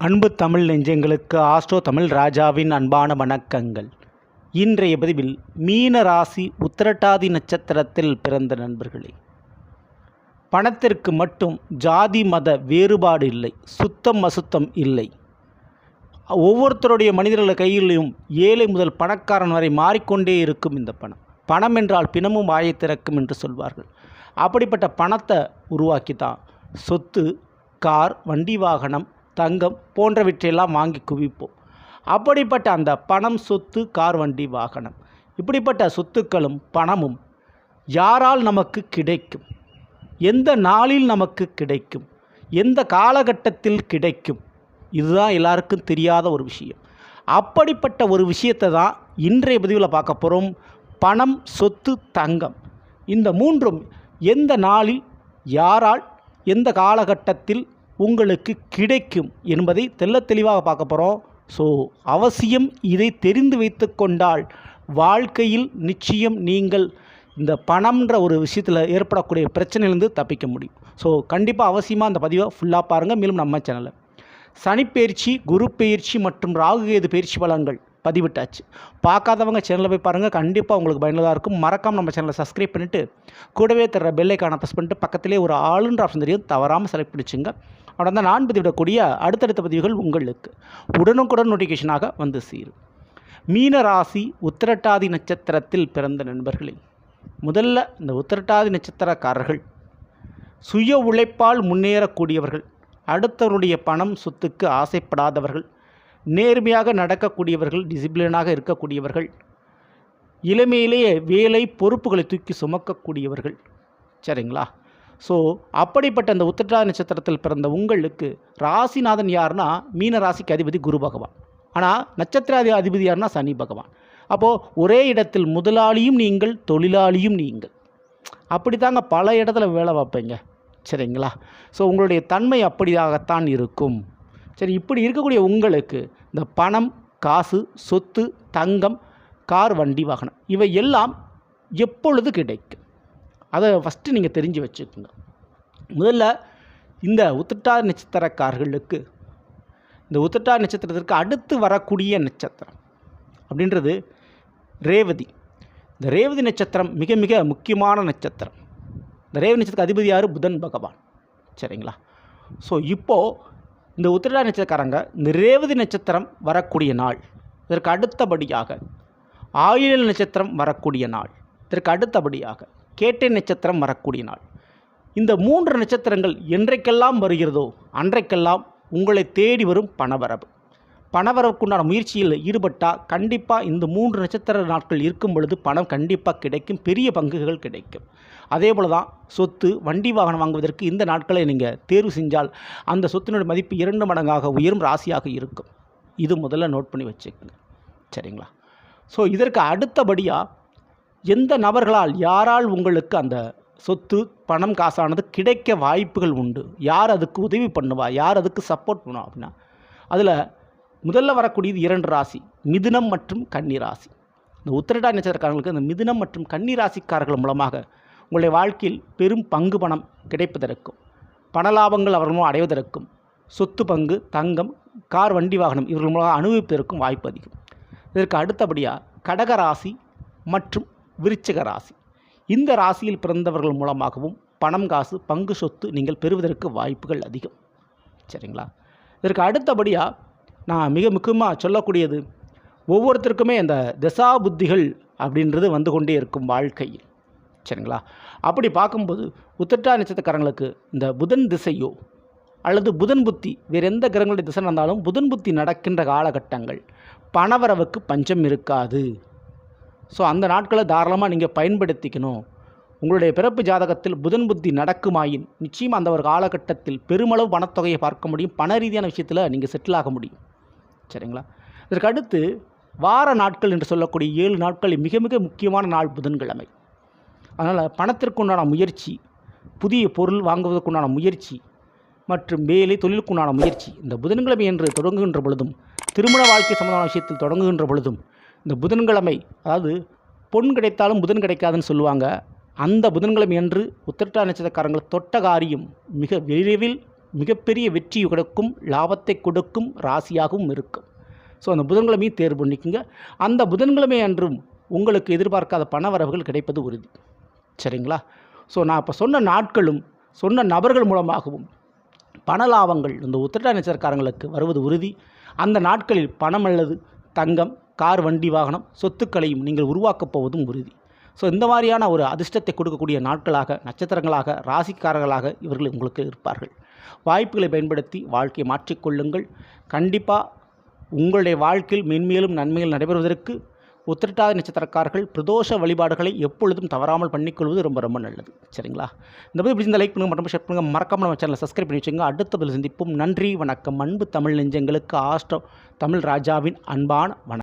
அன்பு தமிழ் நெஞ்சங்களுக்கு ஆஸ்ட்ரோ தமிழ் ராஜாவின் அன்பான வணக்கங்கள். இன்றைய பதிவில் மீன ராசி உத்திரட்டாதி நட்சத்திரத்தில் பிறந்த நண்பர்களே. பணத்திற்கு மட்டும் ஜாதி மத வேறுபாடு இல்லை சுத்தம் அசுத்தம் இல்லை. ஒவ்வொருத்தருடைய மனிதர்கள் கையிலும் ஏழை முதல் பணக்காரன் வரை மாறிக்கொண்டே இருக்கும் இந்த பணம். பணம் என்றால் பிணமும் வாயை திறக்கும் என்று சொல்வார்கள். அப்படிப்பட்ட பணத்தை உருவாக்கி தான் சொத்து கார் வண்டி வாகனம் தங்கம் போன்றவற்றையெல்லாம் வாங்கி குவிப்போம். அப்படிப்பட்ட அந்த பணம் சொத்து கார் வண்டி வாகனம். இப்படிப்பட்ட சொத்துக்களும் பணமும் யாரால் நமக்கு கிடைக்கும்? எந்த நாளில் நமக்கு கிடைக்கும்? எந்த காலகட்டத்தில் கிடைக்கும்? இதுதான் எல்லாருக்கும் தெரியாத ஒரு விஷயம். அப்படிப்பட்ட ஒரு விஷயத்தை தான் இன்றைய பதிவில் பார்க்க போகிறோம் பணம் சொத்து தங்கம். இந்த மூன்றும் எந்த நாளில் யாரால் எந்த காலகட்டத்தில் உங்களுக்கு கிடைக்கும் என்பதை தெல்ல தெளிவாக பார்க்க போகிறோம் ஸோ அவசியம் இதை தெரிந்து வைத்து கொண்டால் வாழ்க்கையில் நிச்சயம் நீங்கள் இந்த பணம்ன்ற ஒரு விஷயத்தில் ஏற்படக்கூடிய பிரச்சனையிலேருந்து தப்பிக்க முடியும். ஸோ கண்டிப்பாக அவசியமாக அந்த பதிவை ஃபுல்லாக பாருங்கள் மேலும் நம்ம சேனலில் சனிப்பெயர்ச்சி குரு பெயர்ச்சி மற்றும் ராகுகேது பயிற்சி பலன்கள் பதிவிட்டாச்சு. பார்க்காதவங்க சேனலில் போய் பாருங்கள் கண்டிப்பாக உங்களுக்கு பயனுள்ளதாக இருக்கும். மறக்காமல் நம்ம சேனலை சப்ஸ்கிரைப் பண்ணிவிட்டு கூடவே தர பெல்லைக்கான ப்ரெஸ் பண்ணிட்டு பக்கத்திலே ஒரு ஆளுன்ற ஆப்ஷன் தெரியும். தவறாமல் செலக்ட் பண்ணிச்சுங்க. அவட நான் பதிவிடக்கூடிய அடுத்தடுத்த பதிவுகள் உங்களுக்கு. உடனுக்குடன் நோட்டிஃபிகேஷனாக வந்து சேரும். மீன ராசி உத்திரட்டாதி நட்சத்திரத்தில் பிறந்த நண்பர்களே முதல்ல இந்த உத்திரட்டாதி நட்சத்திரக்காரர்கள் சுய உழைப்பால் முன்னேறக்கூடியவர்கள் அடுத்தவருடைய பணம் சொத்துக்கு ஆசைப்படாதவர்கள் நேர்மையாக நடக்கக்கூடியவர்கள் டிசிப்ளினாக இருக்கக்கூடியவர்கள் இளமையிலேயே வேலை பொறுப்புகளை தூக்கி சுமக்கக்கூடியவர்கள். சரிங்களா? ஸோ அப்படிப்பட்ட அந்த உத்திரட்டாதி நட்சத்திரத்தில் பிறந்த உங்களுக்கு ராசிநாதன் யாருன்னா மீன ராசிக்கு அதிபதி குரு பகவான். ஆனால் நட்சத்திராதி அதிபதி யாருன்னா சனி பகவான். அப்போது ஒரே இடத்தில் முதலாளியும் நீங்கள் தொழிலாளியும் நீங்கள். அப்படி தாங்க பல இடத்துல வேலை பார்ப்பீங்க. சரிங்களா? ஸோ உங்களுடைய தன்மை அப்படியாகத்தான் இருக்கும். சரி இப்படி இருக்கக்கூடிய உங்களுக்கு இந்த பணம் காசு சொத்து தங்கம் கார் வண்டி வாகனம் இவை எல்லாம் எப்பொழுது கிடைக்கும்? அதை ஃபஸ்ட்டு நீங்கள் தெரிஞ்சு வச்சுக்கோங்க. முதல்ல இந்த உத்திட்டார் நட்சத்திரக்காரர்களுக்கு இந்த உத்திட்டார் நட்சத்திரத்திற்கு அடுத்து வரக்கூடிய நட்சத்திரம் அப்படின்றது ரேவதி. இந்த ரேவதி நட்சத்திரம் மிக மிக முக்கியமான நட்சத்திரம். இந்த ரேவதி நட்சத்திரத்துக்கு அதிபதி யார்? புதன் பகவான். சரிங்களா? ஸோ இப்போது இந்த உத்திரடா நட்சத்திரக்காரங்க இந்த ரேவதி நட்சத்திரம் வரக்கூடிய நாள் இதற்கு அடுத்தபடியாக ஆயுள் நட்சத்திரம் வரக்கூடிய நாள் இதற்கு அடுத்தபடியாக கேட்டை நட்சத்திரம் வரக்கூடிய நாள். இந்த மூன்று நட்சத்திரங்கள் என்றைக்கெல்லாம் வருகிறதோ அன்றைக்கெல்லாம் உங்களை தேடி வரும் பணவரவு. பணவரவுக்குண்டான முயற்சியில் ஈடுபட்டால் கண்டிப்பாக இந்த மூன்று நட்சத்திர நாட்கள் இருக்கும் பொழுது பணம் கண்டிப்பாக கிடைக்கும் பெரிய பங்குகள் கிடைக்கும். அதே போல் தான் சொத்து வண்டி வாகனம் வாங்குவதற்கு இந்த நாட்களை நீங்கள் தேர்வு செஞ்சால் அந்த சொத்தினுடைய மதிப்பு இரண்டு மடங்காக உயரும் ராசியாக இருக்கும். இது முதல்ல நோட் பண்ணி வச்சுக்கோங்க. சரிங்களா? ஸோ இதற்கு அடுத்தபடியாக எந்த நபர்களால் யாரால் உங்களுக்கு அந்த சொத்து பணம் காசானது கிடைக்க வாய்ப்புகள் உண்டு? யார் அதுக்கு உதவி பண்ணுவா? யார் அதுக்கு சப்போர்ட் பண்ணுவா அப்படின்னா அதில் முதல்ல வரக்கூடியது இரண்டு ராசி மிதுனம் மற்றும் கன்னி ராசி இந்த உத்திரடா நட்சத்திரக்காரங்களுக்கு இந்த மிதுனம் மற்றும் கன்னி ராசிக்காரர்கள் மூலமாக உங்களுடைய வாழ்க்கையில் பெரும் பங்கு பணம் கிடைப்பதற்கும் பண லாபங்கள் அவர்கள் மூலம் அடைவதற்கும் சொத்து பங்கு தங்கம் கார் வண்டி வாகனம் இவர்கள் மூலமாக அனுபவிப்பதற்கும் வாய்ப்பு அதிகம். இதற்கு அடுத்தபடியாக கடக ராசி மற்றும் விருச்சிக ராசி. இந்த ராசியில் பிறந்தவர்கள் மூலமாகவும் பணம் காசு பங்கு சொத்து நீங்கள் பெறுவதற்கு வாய்ப்புகள் அதிகம். சரிங்களா? இதற்கு அடுத்தபடியாக நான் மிக முக்கியமாக சொல்லக்கூடியது ஒவ்வொருத்தருக்குமே அந்த திசா புத்திகள் அப்படின்றது வந்து கொண்டே இருக்கும் வாழ்க்கையில். சரிங்களா? அப்படி பார்க்கும்போது உத்திரட்டா நட்சத்திரக்காரங்களுக்கு இந்த புதன் திசையோ அல்லது புதன் புத்தி வேறு எந்த கிரகங்களுடைய திசை நடந்தாலும் புதன் புத்தி நடக்கின்ற காலகட்டங்கள் பணவரவுக்கு பஞ்சம் இருக்காது. ஸோ அந்த நாட்களை தாராளமாக நீங்கள் பயன்படுத்திக்கணும். உங்களுடைய பிறப்பு ஜாதகத்தில் புதன் புத்தி நடக்குமாயின் நிச்சயம் அந்த ஒரு காலகட்டத்தில் பெருமளவு பணத்தொகையை பார்க்க முடியும். பண ரீதியான விஷயத்தில் நீங்கள் செட்டில் ஆக முடியும். சரிங்களா? இதற்கு அடுத்து வார நாட்கள் என்று சொல்லக்கூடிய ஏழு நாட்களில் மிக மிக முக்கியமான நாள் புதன்கிழமை. அதனால் பணத்திற்குண்டான முயற்சி புதிய பொருள் வாங்குவதற்குண்டான முயற்சி மற்றும் வேலை தொழிலுக்குண்டான முயற்சி இந்த புதன்கிழமை என்று தொடங்குகின்ற பொழுதும் திருமண வாழ்க்கை சம்பந்தமான விஷயத்தில் தொடங்குகின்ற பொழுதும் இந்த புதன்கிழமை அதாவது பொன் கிடைத்தாலும் புதன் கிடைக்காதுன்னு சொல்லுவாங்க. அந்த புதன்கிழமை அன்று உத்திரட்டா நட்சத்திரக்காரங்கள் தொட்ட காரியம் மிக விரைவில் மிகப்பெரிய வெற்றி கொடுக்கும் லாபத்தை கொடுக்கும் ராசியாகவும் இருக்கும். ஸோ அந்த புதன்கிழமையும் தேர்வு பண்ணிக்கோங்க. அந்த புதன்கிழமை அன்றும் உங்களுக்கு எதிர்பார்க்காத பண வரவுகள் கிடைப்பது உறுதி. சரிங்களா? ஸோ நான் இப்போ சொன்ன நாட்களும் சொன்ன நபர்கள் மூலமாகவும் பண லாபங்கள் இந்த உத்திரட்டா நட்சத்திரக்காரங்களுக்கு வருவது உறுதி. அந்த நாட்களில் பணம் அல்லது தங்கம் கார் வண்டி வாகனம் சொத்துக்களையும் நீங்கள் உருவாக்கப் போவதும் உறுதி. ஸோ இந்த மாதிரியான ஒரு அதிர்ஷ்டத்தை கொடுக்கக்கூடிய நாட்களாக நட்சத்திரங்களாக ராசிக்காரர்களாக இவர்கள் உங்களுக்கு இருப்பார்கள். வாய்ப்புகளை பயன்படுத்தி வாழ்க்கையை மாற்றிக்கொள்ளுங்கள் கண்டிப்பாக உங்களுடைய வாழ்க்கையில் மென்மேலும் நன்மைகள் நடைபெறுவதற்கு உத்திரட்டாதி நட்சத்திரக்காரர்கள் பிரதோஷ வழிபாடுகளை எப்பொழுதும் தவறாமல் பண்ணிக்கொள்வது ரொம்ப ரொம்ப நல்லது. சரிங்களா? இந்த மாதிரி பிடிச்சிருந்த லைக் பண்ணுங்கள் மற்றும் ஷேர் பண்ணுங்கள் மறக்காமல் நம்ம சேனலை சப்ஸ்கிரைப் பண்ணி வச்சுங்க அடுத்த பதில் சந்திப்போம். நன்றி வணக்கம். அன்பு தமிழ் நெஞ்சங்களுக்கு ஆஸ்ட்ரோ தமிழ் ராஜாவின் அன்பான வணக்கம்.